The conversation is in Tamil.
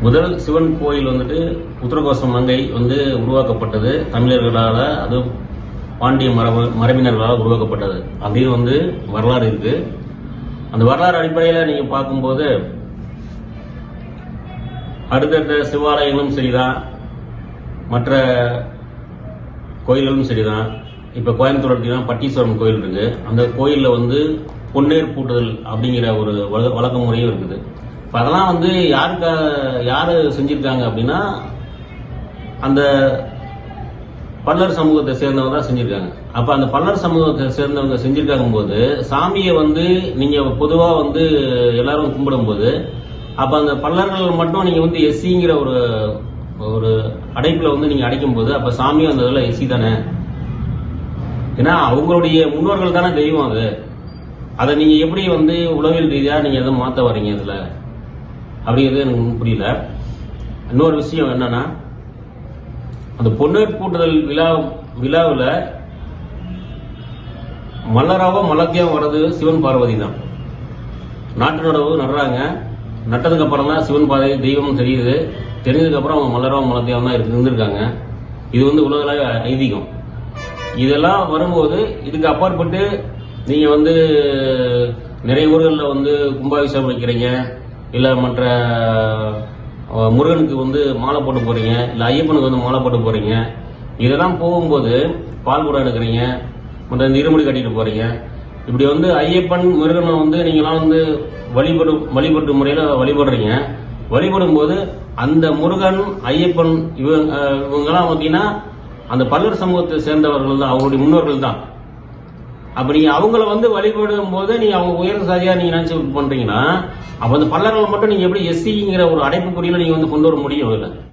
முதல் சிவன் கோயில் வந்துட்டு உத்தரகோசம் மங்கை வந்து உருவாக்கப்பட்டது தமிழர்களால் அது பாண்டிய மரபு மரபினர்களால் உருவாக்கப்பட்டது. அப்படின்னு வந்து வரலாறு இருக்கு. அந்த வரலாறு அடிப்படையில் நீங்கள் பார்க்கும்போது அடுத்தடுத்த சிவாலயங்களும் சரிதான். மற்ற கோயில்களும் சரிதான். இப்போ கோயம்புத்தூர் எடுத்தீங்கன்னா பட்டீஸ்வரம் கோயில் இருக்குது அந்த கோயிலில் வந்து பொன்னேர் பூட்டுதல் அப்படிங்கிற ஒரு வழ- வழக்க முறையும் இருக்குது. இப்போ அதெல்லாம் வந்து யாருக்கா யார் செஞ்சுருக்காங்க அப்படின்னா அந்த பல்லர் சமூகத்தை சேர்ந்தவங்க தான் செஞ்சுருக்காங்க. அப்போ அந்த பல்லர் சமூகத்தை சேர்ந்தவங்க செஞ்சுருக்காங்க போது சாமியை வந்து நீங்கள் பொதுவாக வந்து எல்லாரும் கும்பிடும்போது அப்போ அந்த பல்லர்கள் மட்டும் நீங்கள் வந்து எஸ்சிங்கிற ஒரு ஒரு அடைப்பில் வந்து நீங்கள் அடைக்கும் போது அப்போ சாமியும் அந்த இதில் எஸ்சி தானே? ஏன்னா அவங்களுடைய முன்னோர்கள் தானே தெய்வம் அது. அதை நீங்கள் எப்படி வந்து உளவியல் ரீதியாக நீங்கள் எதுவும் மாற்ற வர்றீங்க இதில்? அப்படிங்கிறது எனக்கு புரியல. இன்னொரு விஷயம் என்னன்னா அந்த பொன்னர் கூட்டுதல் விழா விழாவில் மலராவோ மலக்கையும் வர்றது சிவன் பார்வதி தான். நாட்டு நடவு நடுறாங்க. நட்டதுக்கு அப்புறம் தான் சிவன் பாதை தெய்வம் தெரியுது. தெரிஞ்சதுக்கப்புறம் அவங்க மலராவோ மலக்கையும் தான் இருக்கு- இருந்திருக்காங்க. இது வந்து உலகளாக ஐதீகம். இதெல்லாம் வரும்போது இதுக்கு அப்பாற்பட்டு நீங்கள் வந்து நிறைய ஊர்களில் வந்து கும்பாபிஷேகம் வைக்கிறீங்க. இல்லை மற்ற முருகனுக்கு வந்து மாலை போட்டு போகிறீங்க இல்லை ஐயப்பனுக்கு வந்து மாலை போட்டு போகிறீங்க இதெல்லாம் போகும்போது பால் கூட எடுக்கிறீங்க மற்ற இந்த இருமுடி கட்டிட்டு இப்படி வந்து ஐயப்பன் முருகனை வந்து நீங்களாம் வந்து வழிபடு வழிபட்டு முறையில் வழிபடுறீங்க. வழிபடும் போது அந்த முருகன் ஐயப்பன் இவங்க இவங்கெல்லாம் பார்த்தீங்கன்னா அந்த பல்லர் சமூகத்தை சேர்ந்தவர்கள் தான் அவருடைய முன்னோர்கள் தான். அப்போ நீங்க அவங்கள வந்து வழிபடும் போது நீங்கள் அவங்க உயர்ந்த சாதியாக நீங்க நினைச்சு பண்றீங்கன்னா அப்போ அந்த பல்லர்கள் மட்டும் நீங்க எப்படி எஸ்சிங்கிற ஒரு அடைப்புக்குறியில நீங்க வந்து கொண்டு வர முடியும் இல்லை